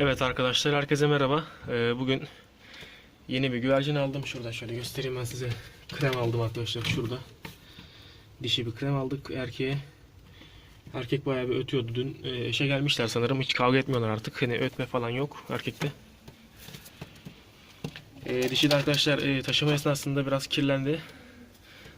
Evet arkadaşlar herkese merhaba. Ee, bugün yeni bir güvercin aldım. Şurada şöyle göstereyim ben size. Krem aldım arkadaşlar şurada. Dişi bir krem aldık erkeğe. Erkek bayağı bir ötüyordu dün. Ee, eşe gelmişler sanırım. Hiç kavga etmiyorlar artık. Hani ötme falan yok erkekte. Ee, dişi de arkadaşlar e, taşıma esnasında biraz kirlendi.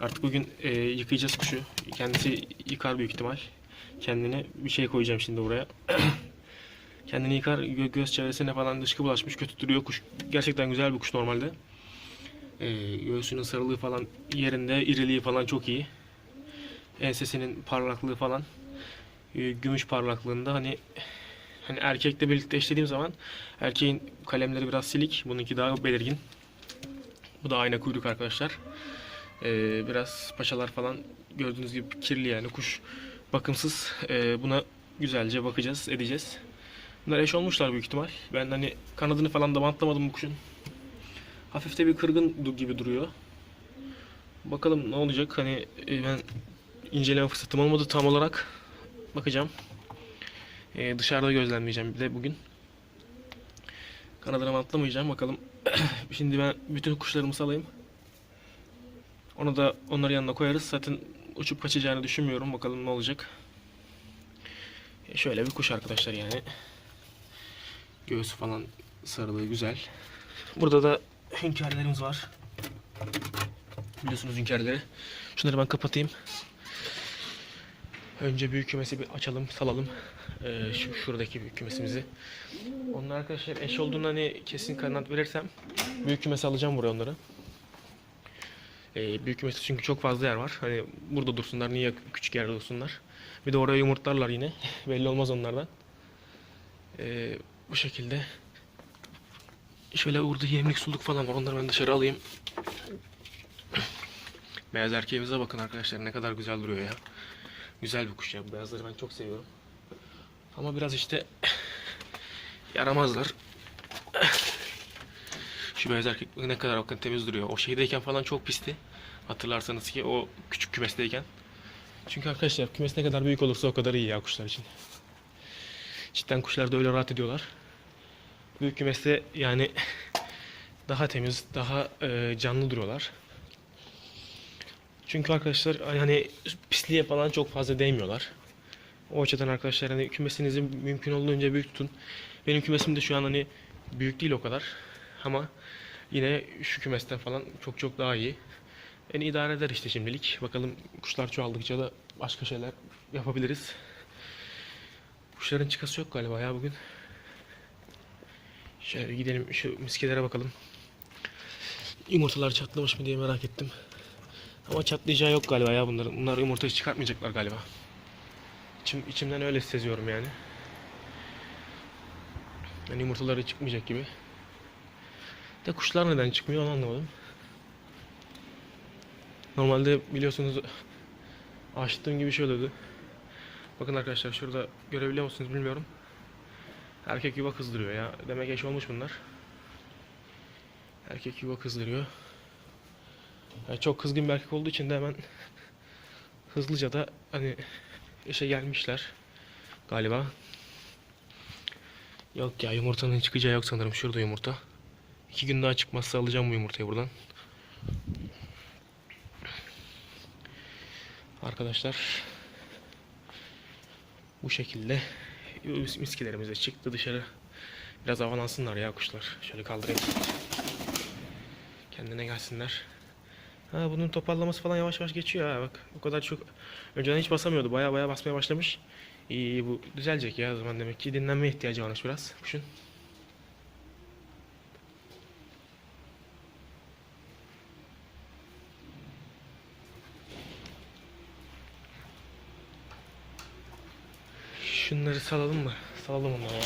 Artık bugün e, yıkayacağız kuşu. Kendisi yıkar büyük ihtimal. Kendine bir şey koyacağım şimdi buraya. Kendini yıkar, gö- göz çevresine falan dışkı bulaşmış, kötü duruyor kuş. Gerçekten güzel bir kuş normalde. Ee, göğsünün sarılığı falan yerinde, iriliği falan çok iyi. Ensesinin parlaklığı falan, e, gümüş parlaklığında hani hani erkekle birlikte eşlediğim zaman erkeğin kalemleri biraz silik, bununki daha belirgin. Bu da ayna kuyruk arkadaşlar. Ee, biraz paçalar falan gördüğünüz gibi kirli yani kuş bakımsız. Ee, buna güzelce bakacağız, edeceğiz. Bunlar eş olmuşlar büyük ihtimal. Ben hani kanadını falan da bantlamadım bu kuşun. Hafif de bir kırgın gibi duruyor. Bakalım ne olacak. Hani e, ben inceleme fırsatım olmadı tam olarak. Bakacağım. E, dışarıda gözlemleyeceğim bir de bugün. Kanadını bantlamayacağım. Bakalım. Şimdi ben bütün kuşlarımı salayım. Onu da onların yanına koyarız. Zaten uçup kaçacağını düşünmüyorum. Bakalım ne olacak. E, şöyle bir kuş arkadaşlar yani. Göğsü falan sarılığı güzel. Burada da hünkârlarımız var. Biliyorsunuz hünkârları. Şunları ben kapatayım. Önce büyük kümesi bir açalım, salalım. Ee, şu şuradaki büyük kümesimizi. Onlar arkadaşlar eş olduğunu hani kesin kanat verirsem büyük kümesi alacağım buraya onları. Ee, büyük kümesi çünkü çok fazla yer var. Hani burada dursunlar, niye küçük yerde dursunlar. Bir de oraya yumurtlarlar yine. Belli olmaz onlardan. Ee, bu şekilde. Şöyle burada yemlik suluk falan var. Onları ben dışarı alayım. Beyaz erkeğimize bakın arkadaşlar ne kadar güzel duruyor ya. Güzel bir kuş ya. Beyazları ben çok seviyorum. Ama biraz işte yaramazlar. Şu beyaz erkek ne kadar bakın temiz duruyor. O şeydeyken falan çok pisti. Hatırlarsanız ki o küçük kümesteyken. Çünkü arkadaşlar kümes ne kadar büyük olursa o kadar iyi ya kuşlar için. Cidden kuşlar da öyle rahat ediyorlar. Büyük kümeste yani daha temiz, daha e, canlı duruyorlar. Çünkü arkadaşlar hani pisliğe falan çok fazla değmiyorlar. O açıdan arkadaşlar hani kümesinizi mümkün olduğunca büyük tutun. Benim kümesim de şu an hani büyük değil o kadar. Ama yine şu kümesten falan çok çok daha iyi. Yani idare eder işte şimdilik. Bakalım kuşlar çoğaldıkça da başka şeyler yapabiliriz. Kuşların çıkası yok galiba ya bugün. Şöyle gidelim şu miskelere bakalım. Yumurtalar çatlamış mı diye merak ettim. Ama çatlayacağı yok galiba ya bunların. Bunlar yumurta çıkartmayacaklar galiba. İçim, içimden öyle seziyorum yani. Yani yumurtaları çıkmayacak gibi. De kuşlar neden çıkmıyor onu anlamadım. Normalde biliyorsunuz açtığım gibi şöyle oluyordu. Bakın arkadaşlar şurada görebiliyor musunuz bilmiyorum. Erkek yuva kızdırıyor ya. Demek eş olmuş bunlar. Erkek yuva kızdırıyor. Yani çok kızgın bir erkek olduğu için de hemen hızlıca da hani eşe gelmişler galiba. Yok ya yumurtanın çıkacağı yok sanırım. Şurada yumurta. İki gün daha çıkmazsa alacağım bu yumurtayı buradan. Arkadaşlar bu şekilde miskilerimiz de çıktı dışarı. Biraz havalansınlar ya kuşlar. Şöyle kaldırayım. Kendine gelsinler. Ha bunun toparlaması falan yavaş yavaş geçiyor ha bak. O kadar çok önceden hiç basamıyordu. Baya baya basmaya başlamış. İyi bu düzelecek ya o zaman demek ki dinlenme ihtiyacı varmış biraz kuşun. Şunları salalım mı? Salalım onları ya.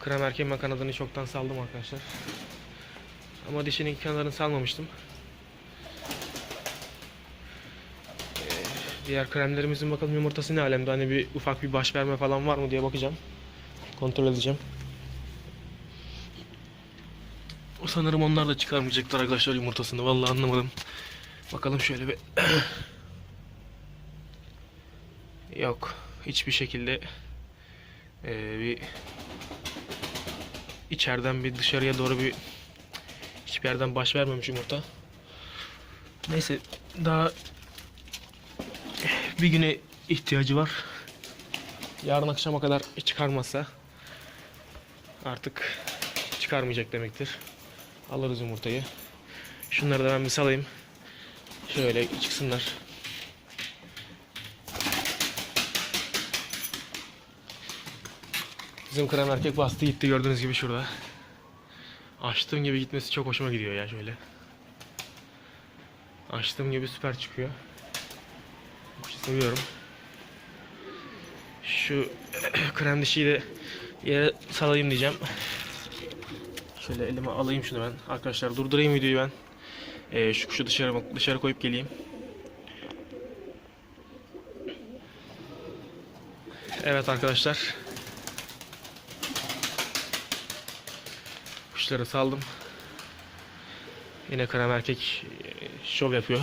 Krem erkeğin kanadını çoktan saldım arkadaşlar. Ama dişinin kenarını salmamıştım. Ee, diğer kremlerimizin bakalım yumurtası ne alemde. Hani bir ufak bir baş verme falan var mı diye bakacağım. Kontrol edeceğim. Sanırım onlar da çıkarmayacaklar arkadaşlar yumurtasını. Vallahi anlamadım. Bakalım şöyle bir. Yok. Hiçbir şekilde Ee, bir içeriden bir dışarıya doğru bir hiçbir yerden baş vermemiş yumurta. Neyse daha bir güne ihtiyacı var. Yarın akşama kadar çıkarmazsa artık çıkarmayacak demektir. Alırız yumurtayı. Şunları da ben bir salayım. Şöyle çıksınlar. Bizim krem erkek bastı gitti gördüğünüz gibi şurada. Açtığım gibi gitmesi çok hoşuma gidiyor ya şöyle. Açtığım gibi süper çıkıyor. Kuşu seviyorum. Şu krem dişiyi de yere salayım diyeceğim. Şöyle elime alayım şunu ben. Arkadaşlar durdurayım videoyu ben. Ee, şu kuşu dışarı dışarı koyup geleyim. Evet arkadaşlar. Kuşları saldım. Yine krem erkek e, şov yapıyor.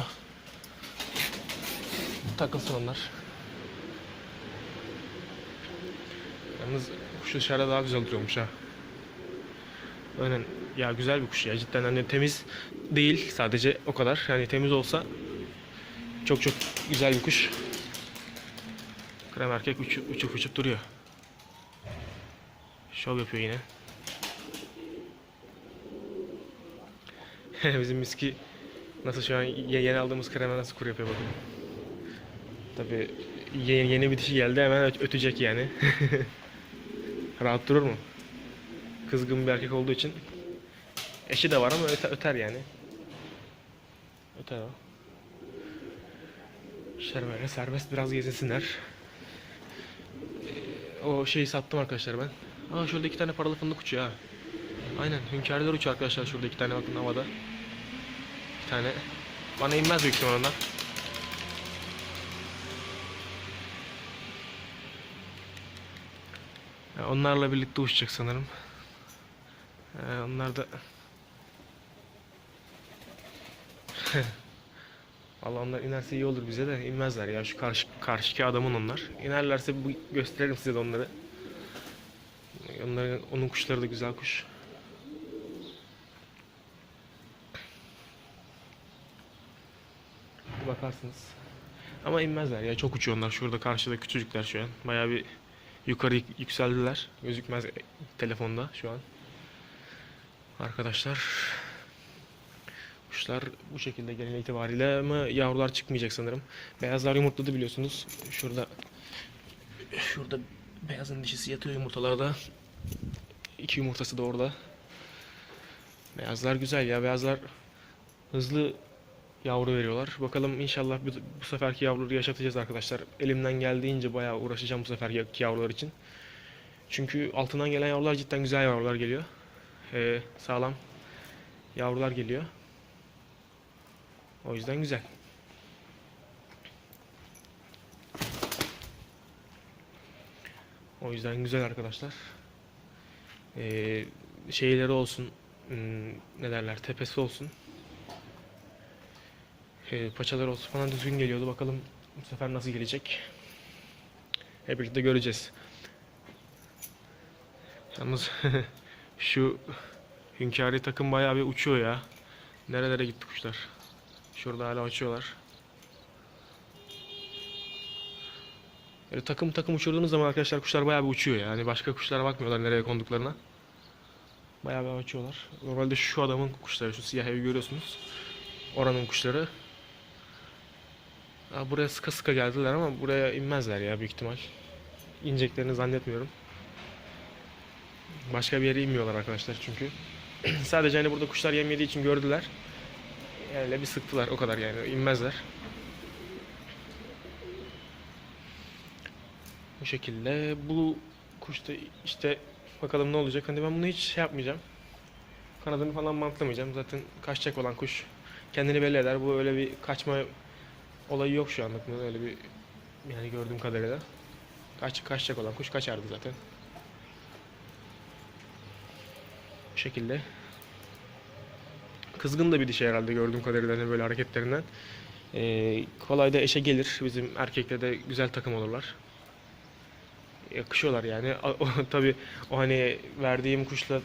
Takılsın onlar. Yalnız kuş dışarıda daha güzel duruyormuş ha. Aynen ya güzel bir kuş ya cidden hani temiz değil sadece o kadar. Yani temiz olsa çok çok güzel bir kuş. Krem erkek uçup uçup, uçup duruyor. Şov yapıyor yine. Bizim miski nasıl şu an ye- yeni aldığımız kreme nasıl kur yapıyor bakın. Tabi yeni, yeni bir dişi geldi hemen öt- ötecek yani. Rahat durur mu? Kızgın bir erkek olduğu için. Eşi de var ama öte- öter yani. Öter o. İşler böyle serbest biraz gezinsinler. Ee, O şeyi sattım arkadaşlar ben. Aa şurada iki tane paralı fındık uçuyor ha. Aynen hünkârlar uçuyor arkadaşlar şurada iki tane bakın havada. Tane. Bana inmez büyük ihtimal onlar. Ya onlarla birlikte uçacak sanırım. Ee, onlar da Valla onlar inerse iyi olur bize de inmezler ya şu karşı karşıki adamın onlar. İnerlerse bu gösteririm size de onları. Onların onun kuşları da güzel kuş. Bakarsınız. Ama inmezler ya çok uçuyor onlar. Şurada karşıda küçücükler şu an. Bayağı bir yukarı yük- yükseldiler. Gözükmez telefonda şu an. Arkadaşlar Kuşlar bu şekilde genel itibariyle ama yavrular çıkmayacak sanırım. Beyazlar yumurtladı biliyorsunuz. Şurada şurada beyazın dişisi yatıyor yumurtalarda. İki yumurtası da orada. Beyazlar güzel ya. Beyazlar hızlı yavru veriyorlar. Bakalım inşallah bu, bu seferki yavruları yaşatacağız arkadaşlar. Elimden geldiğince bayağı uğraşacağım bu seferki yavrular için. Çünkü altından gelen yavrular cidden güzel yavrular geliyor. Ee, sağlam yavrular geliyor. O yüzden güzel. O yüzden güzel arkadaşlar. Ee, şeyleri olsun, hmm, ne derler, tepesi olsun. Ee, paçaları olsun falan düzgün geliyordu. Bakalım bu sefer nasıl gelecek. Hep birlikte göreceğiz. Yalnız şu hünkâri takım bayağı bir uçuyor ya. Nerelere gitti kuşlar. Şurada hala uçuyorlar. Böyle takım takım uçurduğunuz zaman arkadaşlar kuşlar bayağı bir uçuyor yani. Başka kuşlara bakmıyorlar nereye konduklarına. Bayağı bir uçuyorlar. Normalde şu adamın kuşları, şu siyah evi görüyorsunuz. Oranın kuşları. Buraya sıka sıka geldiler ama buraya inmezler ya büyük ihtimal. İneceklerini zannetmiyorum. Başka bir yere inmiyorlar arkadaşlar çünkü. Sadece hani burada kuşlar yem yediği için gördüler. Öyle bir sıktılar o kadar yani inmezler. Bu şekilde bu kuşta işte bakalım ne olacak. Hani ben bunu hiç şey yapmayacağım. Kanadını falan bantlamayacağım. Zaten kaçacak olan kuş kendini belli eder. Bu öyle bir kaçma olayı yok şu anlık. Öyle bir yani gördüğüm kadarıyla. Kaç, kaçacak olan kuş kaçardı zaten. Bu şekilde. Kızgın da bir dişi herhalde gördüğüm kadarıyla hani böyle hareketlerinden. Ee, kolay da eşe gelir. Bizim erkekle de güzel takım olurlar. yakışıyorlar yani. O, tabii o hani verdiğim kuşla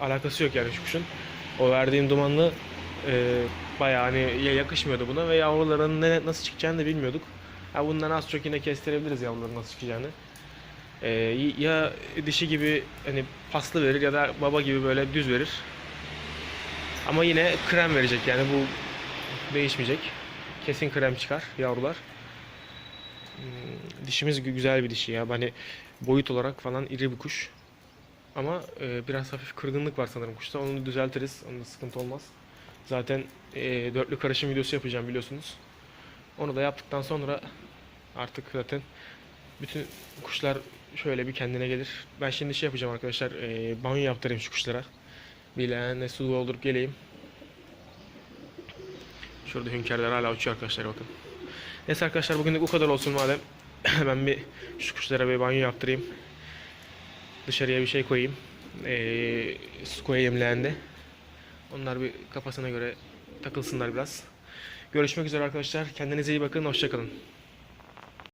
alakası yok yani şu kuşun. O verdiğim dumanlı e, bayağı hani ya- yakışmıyordu buna ve yavruların ne, nasıl çıkacağını da bilmiyorduk. Ha bundan az çok yine kestirebiliriz yavruların nasıl çıkacağını. E, ya dişi gibi hani paslı verir ya da baba gibi böyle düz verir. Ama yine krem verecek yani bu değişmeyecek. Kesin krem çıkar yavrular. Hmm, Dişimiz gü- güzel bir dişi ya. Hani boyut olarak falan iri bir kuş. Ama e, biraz hafif kırgınlık var sanırım kuşta. Onu düzeltiriz. Onda sıkıntı olmaz. Zaten e, dörtlü karışım videosu yapacağım biliyorsunuz. Onu da yaptıktan sonra artık zaten bütün kuşlar şöyle bir kendine gelir. Ben şimdi şey yapacağım arkadaşlar. E, banyo yaptırayım şu kuşlara. Bir leğenle su doldurup geleyim. Şurada hünkârlar hala uçuyor arkadaşlar bakın. Neyse arkadaşlar bugünlük bu kadar olsun madem. ben bir şu kuşlara bir banyo yaptırayım. Dışarıya bir şey koyayım. Ee, su koyayım leğende. Onlar bir kafasına göre takılsınlar biraz. Görüşmek üzere arkadaşlar. Kendinize iyi bakın. Hoşçakalın.